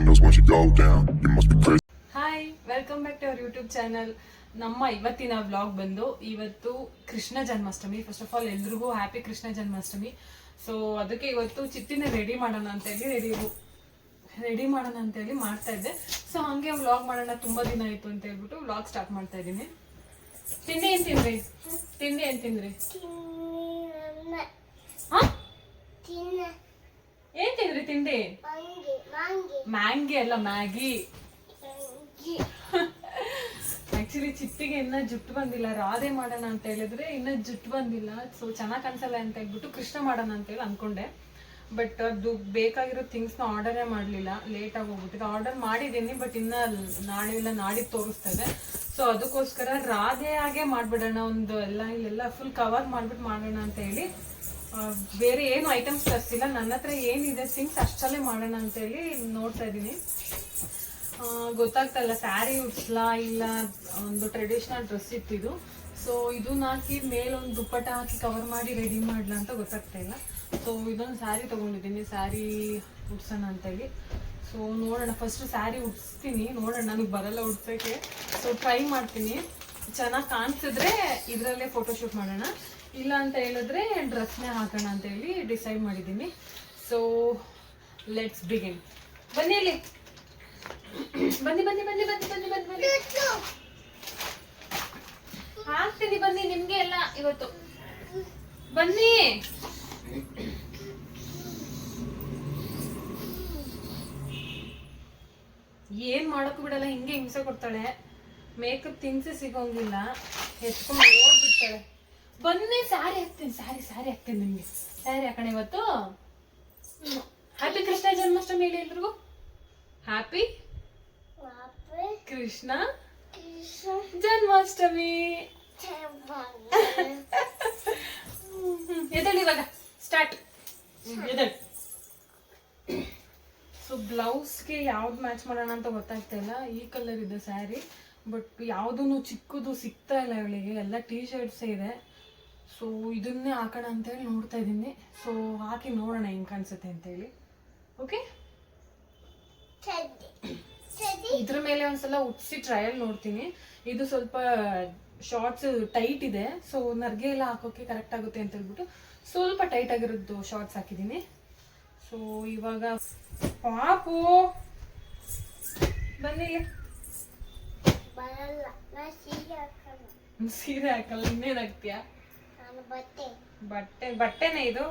windows once you go down. You must be crazy. Hi welcome back to our YouTube channel ನಮ್ಮ ಇವತ್ತಿನ vlog ಬಂದು ಇವತ್ತು Krishna Janmashtami. First of all ಎಲ್ರಿಗೂ happy Krishna Janmashtami. So ಅದಕ್ಕೆ ಇವತ್ತು ಚಿತ್ತಿನ ready ಮಾಡೋಣ ಅಂತೇಳಿ ರೆಡಿ ರೆಡಿ ಮಾಡೋಣ ಅಂತೇಳಿ ಮಾಡ್ತಾ ಇದ್ದೆ. ಸೊ ಹಂಗೆ ವ್ಲಾಗ್ ಮಾಡೋಣ. ತುಂಬಾ ದಿನ ಆಯ್ತು ಅಂತ ಹೇಳ್ಬಿಟ್ಟು ವ್ಲಾಗ್ ಸ್ಟಾರ್ಟ್ ಮಾಡ್ತಾ ಇದ್ದೀನಿ. ತಿಂಡಿ ಏನ್ ತಿಂದ್ರಿ? ತಿಂಡಿ ಏನ್ ತಿಂದ್ರಿ? ಹಾ? ಏನ್ ತಿಂದ್ರಿ ತಿಂಡಿ? ಮ್ಯಾಂಗಿ ಅಲ್ಲ ಮ್ಯಾಗಿ. ಆಕ್ಚುಲಿ ಚಿಟ್ಟಿಗೆ ಇನ್ನ ಜುಟ್ಟು ಬಂದಿಲ್ಲ. ರಾಧೆ ಮಾಡೋಣ ಅಂತ ಹೇಳಿದ್ರೆ ಇನ್ನ ಜುಟ್ಟು ಬಂದಿಲ್ಲ. ಸೊ ಚೆನ್ನಾಗಿ ಅನ್ಸಲ್ಲ ಅಂತ ಹೇಳ್ಬಿಟ್ಟು ಕೃಷ್ಣ ಮಾಡೋಣ ಅಂತ ಹೇಳಿ ಅನ್ಕೊಂಡೆ. ಬಟ್ ಅದು ಬೇಕಾಗಿರೋ ಥಿಂಗ್ಸ್ನ ಆರ್ಡರೇ ಮಾಡಲಿಲ್ಲ. ಲೇಟ್ ಆಗಿ ಹೋಗ್ಬಿಟ್ಟಿದೆ. ಆರ್ಡರ್ ಮಾಡಿದ್ದೀನಿ ಬಟ್ ಇನ್ನ ನಾಳೆ ಇಲ್ಲ ನಾಡಿದ್ದು ತೋರಿಸ್ತಾ ಇದೆ ಸೊ ಅದಕ್ಕೋಸ್ಕರ ರಾಧೆ ಆಗೇ ಮಾಡ್ಬಿಡೋಣ. ಒಂದು ಎಲ್ಲ ಇಲ್ಲೆಲ್ಲ ಫುಲ್ ಕವರ್ ಮಾಡ್ಬಿಟ್ಟು ಮಾಡೋಣ ಅಂತ ಹೇಳಿ ಬೇರೆ ಏನು ಐಟಮ್ಸ್ ತರಿಸಿಲ್ಲ. ನನ್ನ ಹತ್ರ ಏನಿದೆ ಥಿಂಗ್ಸ್ ಅಷ್ಟಲ್ಲೇ ಮಾಡೋಣ ಅಂತ ಹೇಳಿ ನೋಡ್ತಾ ಇದ್ದೀನಿ. ಗೊತ್ತಾಗ್ತಾ ಇಲ್ಲ ಸ್ಯಾರಿ ಉಡ್ಸ್ಲಾ ಇಲ್ಲ, ಒಂದು ಟ್ರೆಡಿಷನಲ್ ಡ್ರೆಸ್ ಇತ್ತು ಇದು. ಸೊ ಇದನ್ನ ಹಾಕಿ ಮೇಲೊಂದು ದುಪ್ಪಟ್ಟ ಹಾಕಿ ಕವರ್ ಮಾಡಿ ರೆಡಿ ಮಾಡಲ ಅಂತ ಗೊತ್ತಾಗ್ತಾ ಇಲ್ಲ. ಸೊ ಇದೊಂದು ಸ್ಯಾರಿ ತೊಗೊಂಡಿದ್ದೀನಿ. ಸ್ಯಾರಿ ಉಡ್ಸೋಣ ಅಂತೇಳಿ. ಸೊ ನೋಡೋಣ. ಫಸ್ಟ್ ಸ್ಯಾರಿ ಉಟ್ಸ್ತೀನಿ ನೋಡೋಣ, ನನಗೆ ಬರಲ್ಲ ಉಡ್ಸೋಕ್ಕೆ ಸೊ ಟ್ರೈ ಮಾಡ್ತೀನಿ. ಚೆನ್ನಾಗಿ ಕಾಣಿಸಿದ್ರೆ ಇದರಲ್ಲೇ ಫೋಟೋಶೂಟ್ ಮಾಡೋಣ. ಇಲ್ಲ ಅಂತ ಹೇಳಿದ್ರೆ ಡ್ರೆಸ್ನೇ ಹಾಕೋಣ ಅಂತ ಹೇಳಿ ಡಿಸೈಡ್ ಮಾಡಿದ್ದೀನಿ. ಸೊ ಲೆಟ್ಸ್ ಬಿಗಿನ್ ಬನ್ನಿ ಇಲ್ಲಿ. ಬನ್ನಿ ಬನ್ನಿ ಬನ್ನಿ ಬನ್ನಿ ಬನ್ನಿ ಬನ್ನಿ ಬನ್ನಿ. ಹಾಕ್ತೀನಿ, ಬನ್ನಿ, ನಿಮ್ಗೆ ಎಲ್ಲ ಇವತ್ತು. ಬನ್ನಿ. ಏನ್ ಮಾಡಕ್ಕೂ ಬಿಡಲ್ಲ, ಹಿಂಗೆ ಹಿಂಸೆ ಕೊಡ್ತಾಳೆ. ಮೇಕಪ್ ತಿನ್ಸಿ ಸಿಗೋಂಗಿಲ್ಲ. ಹೆಚ್ಕೊಂಡು ಓಡ್ಬಿಡ್ತಾಳೆ. ಬನ್ನಿ ಸಾರಿ ಹಾಕ್ತೀನಿ ಸಾರಿ ಸಾರಿ ಹಾಕ್ತೀನಿ ನಿಮ್ಗೆ. ಸಾರಿ ಹಾಕೋಣ ಇವತ್ತು. ಹ್ಯಾಪಿ ಕೃಷ್ಣ ಜನ್ಮಾಷ್ಟಮಿ ಹೇಳಿ ಎಲ್ರಿಗೂ. ಹ್ಯಾಪಿ ಕೃಷ್ಣ ಜನ್ಮಾಷ್ಟಮಿ ಎದಳಿ ಇವಾಗ. ಸ್ಟಾರ್ಟ್ ಎದಳಿ ಸೊ ಬ್ಲೌಸ್ಗೆ ಯಾವ್ದು ಮ್ಯಾಚ್ ಮಾಡೋಣ ಅಂತ ಗೊತ್ತಾಗ್ತಾ ಇಲ್ಲ. ಈ ಕಲರ್ ಇದೆ ಸ್ಯಾರಿ ಬಟ್ ಯಾವುದೂ ಚಿಕ್ಕದು ಸಿಗ್ತಾ ಇಲ್ಲ ಇವಳಿಗೆ. ಎಲ್ಲ ಟೀ ಶರ್ಟ್ಸೇ ಇದೆ. ಸೊ ಇದನ್ನೇ ಹಾಕೋಣ ಅಂತೇಳಿ ನೋಡ್ತಾ ಇದ್ದೀನಿ. ಸೊ ಹಾಕಿ ನೋಡೋಣ ಹೆಂಗೆ ಕಾಣಿಸುತ್ತೆ ಅಂತೇಳಿ. ಓಕೆ ಇದ್ರ ಮೇಲೆ ಒಂದ್ಸಲ ಉಪ್ಸಿ ಟ್ರಯಲ್ ನೋಡ್ತೀನಿ. ಇದು ಸ್ವಲ್ಪ ಶಾರ್ಟ್ಸ್ ಟೈಟ್ ಇದೆ. ಸೊ ನರ್ಗೆ ಎಲ್ಲ ಹಾಕೋಕೆ ಕರೆಕ್ಟ್ ಆಗುತ್ತೆ ಅಂತ ಹೇಳ್ಬಿಟ್ಟು ಸ್ವಲ್ಪ ಟೈಟ್ ಆಗಿರೋದು ಶಾರ್ಟ್ಸ್ ಹಾಕಿದ್ದೀನಿ. ಸೊ ಇವಾಗ ಪಾಪು! ಬನ್ನಿ. ಸೀರೆ ಹಾಕಲ್ಲ ಇನ್ನೇನ್ ಹಾಕ್ತೀಯಾ? ಬಟ್ಟೆ. ಬಟ್ಟೆನೇ ಇದು?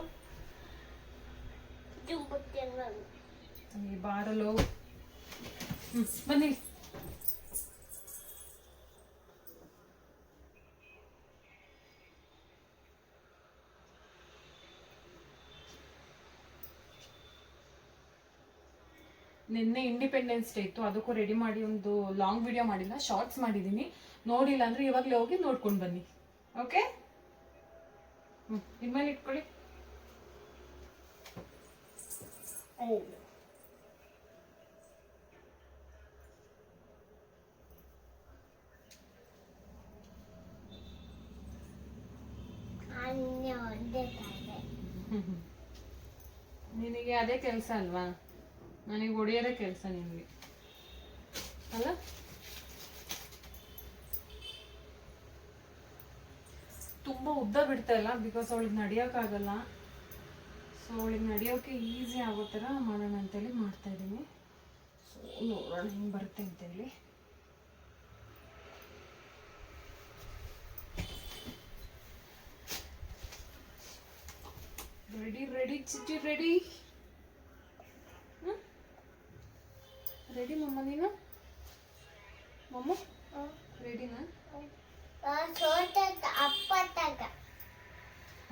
ಈ ಬಾರಲು ಬನ್ನಿ. ನಿನ್ನೆ ಇಂಡಿಪೆಂಡೆನ್ಸ್ ಡೇ ಇತ್ತು ಅದಕ್ಕೂ ರೆಡಿ ಮಾಡಿ ಒಂದು ಲಾಂಗ್ ವಿಡಿಯೋ ಮಾಡಿಲ್ಲ ಶಾರ್ಟ್ಸ್ ಮಾಡಿದ್ದೀನಿ. ನೋಡಿಲ್ಲ ಅಂದ್ರೆ ಇವಾಗಲೇ ಹೋಗಿ ನೋಡ್ಕೊಂಡು ಬನ್ನಿ. ಓಕೆ ಇನ್ಮೇಲೆ ಇಟ್ಕೊಳ್ಳಿ. ನಿನಗೆ ಅದೇ ಕೆಲಸ ಅಲ್ವಾ? ನನಗೆ ಹೊಡೆಯೋದೇ ಕೆಲಸ ನಿನಗೆ. ಅಲ್ಲ? ತುಂಬ ಉದ್ದ ಬಿಡ್ತಾ ಇಲ್ಲ ಬಿಕಾಸ್ ಅವಳಿಗೆ ನಡೆಯೋಕ್ಕಾಗಲ್ಲ ಸೊ ಅವಳಿಗೆ ನಡೆಯೋಕೆ ಈಸಿ ಆಗೋ ಥರ ಮಾಡೋಣ ಅಂತೇಳಿ ಮಾಡ್ತಾ ಇದ್ದೀನಿ. ಸೊ ನೋಡೋಣ ಹೆಂಗೆ ಬರುತ್ತೆ ಅಂತೇಳಿ. Ready ready Chitti ready ready ಮಮ್ಮ ನೀನು? ಮಮ್ಮ? ರೆಡಿನಾ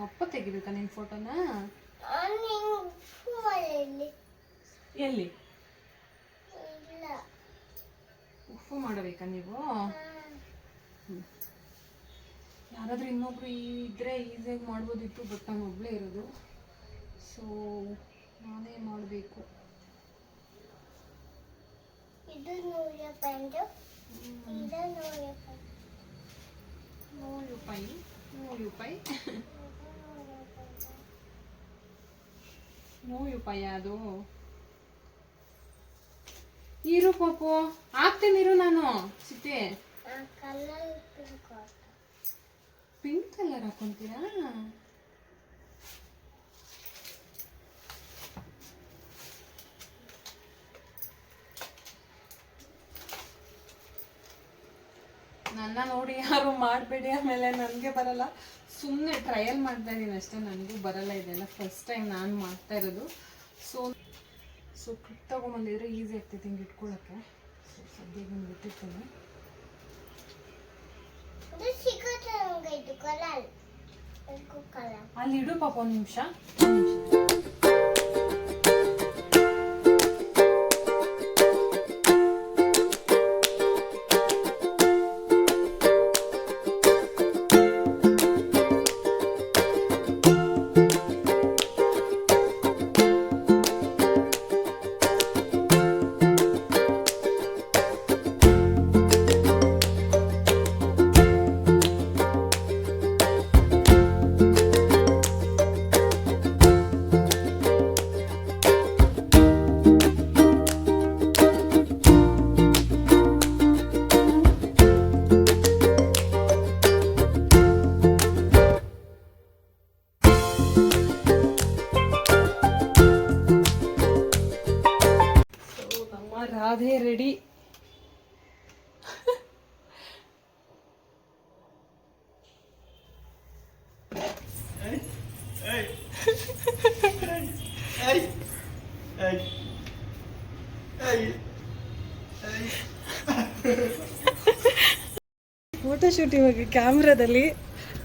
ಅಪ್ಪ ತೆಗಿಬೇಕಾ ನಿನ್ ಫೋಟೋನ? ಎಲ್ಲಿ? ಉಪ್ಪು ಮಾಡಬೇಕಾ ನೀವು? ಯಾರಾದ್ರೂ ಇನ್ನೊಬ್ರು ಇದ್ರೆ ಈಸಿಯಾಗಿ ಮಾಡ್ಬೋದಿತ್ತು ಬಟ್ ನಾನು ಒಬ್ಬಳೇ ಇರೋದು. ಸೊ ನಾನೇ ಮಾಡಬೇಕು. ಇದು ನೂರ ಪಂಡು ಇದು ನೂರ ಪಂಡು ನೂರು ರೂಪಾಯಿ ನೂರು ರೂಪಾಯಿ ರೂಪಾಯಿ ಅದು. ಇರು ಪಾಪು ಹಾಕ್ತೀನಿ ಇರು ನಾನು ಸಿತೆ ಪಿಂಕ್ ಕಲರ್ ಹಾಕೊಂತೀರಾ? ನನ್ನ ನೋಡಿ ಯಾರು ಮಾಡಬೇಡಿ ಆಮೇಲೆ ನನಗೆ ಬರಲ್ಲ. ಸುಮ್ಮನೆ ಟ್ರಯಲ್ ಮಾಡ್ತಾ ಇದ್ದೀನಿ ಅಷ್ಟೇ ನನಗೂ ಬರಲ್ಲ ಇದೆಲ್ಲ. ಫಸ್ಟ್ ಟೈಮ್ ನಾನು ಮಾಡ್ತಾ ಇರೋದು. ಸೊ ಸೊ ಕ್ಲಿಪ್ ತೊಗೊಂಬಂದಿದ್ರೆ ಈಸಿ ಆಗ್ತೈತೆ ಹಿಂಗೆ ಇಟ್ಕೊಳ್ಳೋಕ್ಕೆ ಸೊ ಸದ್ಯಕ್ಕೆ ಹಿಂಗೆ ಕಲರ್ ಅಲ್ಲಿ ಇಡು ಪಾಪ ಒಂದು ನಿಮಿಷ. ಫೋಟೋಶೂಟ್ ಇವಾಗ ಕ್ಯಾಮ್ರಾದಲ್ಲಿ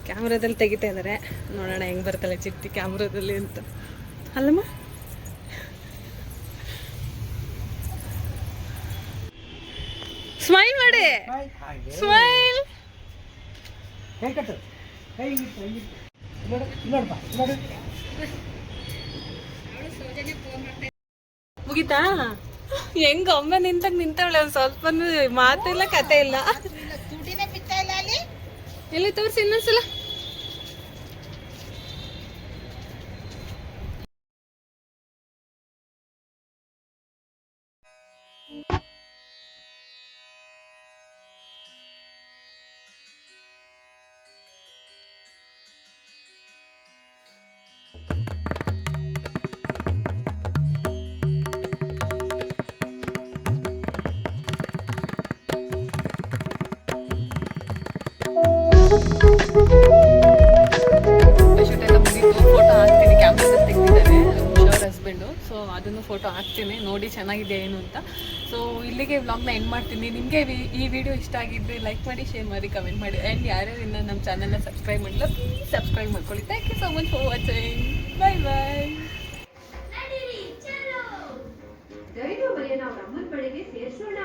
ಕ್ಯಾಮ್ರಾದಲ್ಲಿ ತೆಗಿತಾ ಇದ್ದಾರೆ ನೋಡೋಣ ಹೆಂಗ್ ಬರ್ತಾಳೆ ಚಿಟ್ಟಿ ಕ್ಯಾಮ್ರಾದಲ್ಲಿ ಅಂತ. ಅಲ್ಲಮ್ಮ? ಸ್ಮೈಲ್ ಮಾಡಿ. ಸ್ಮೈಲ್ ಮುಗಿತಾ? ಹೆಂಗ ಒಮ್ಮೆ ನಿಂತಾಗ ನಿಂತವಳೆ? ಒಂದ್ ಸ್ವಲ್ಪ ಮಾತಿಲ್ಲ ಕತೆ ಇಲ್ಲ. ಎಲ್ಲಿ ತೋರಿಸಿ ಇನ್ನೊಂದ್ಸಲ? ಫೋಟೋ ಹಾಕ್ತೀನಿ, ನೋಡಿ ಚೆನ್ನಾಗಿದೆ ಏನು ಅಂತ. ಸೊ ಇಲ್ಲಿಗೆ ವ್ಲಾಗ್ನ ಎಂಡ್ ಮಾಡ್ತೀನಿ. ನಿಮಗೆ ಈ ವಿಡಿಯೋ ಇಷ್ಟ ಆಗಿದ್ರೆ ಲೈಕ್ ಮಾಡಿ ಶೇರ್ ಮಾಡಿ ಕಮೆಂಟ್ ಮಾಡಿ. ಆ್ಯಂಡ್ ಯಾರು ಇನ್ನೂ ನಮ್ಮ ಚಾನಲ್ನ ಸಬ್ಸ್ಕ್ರೈಬ್ ಮಾಡಿಲ್ಲ ಪ್ಲೀಸ್ ಸಬ್ಸ್ಕ್ರೈಬ್ ಮಾಡ್ಕೊಳ್ಳಿ. Thank you so much for watching bye bye ಸೇರಿಸೋಣ.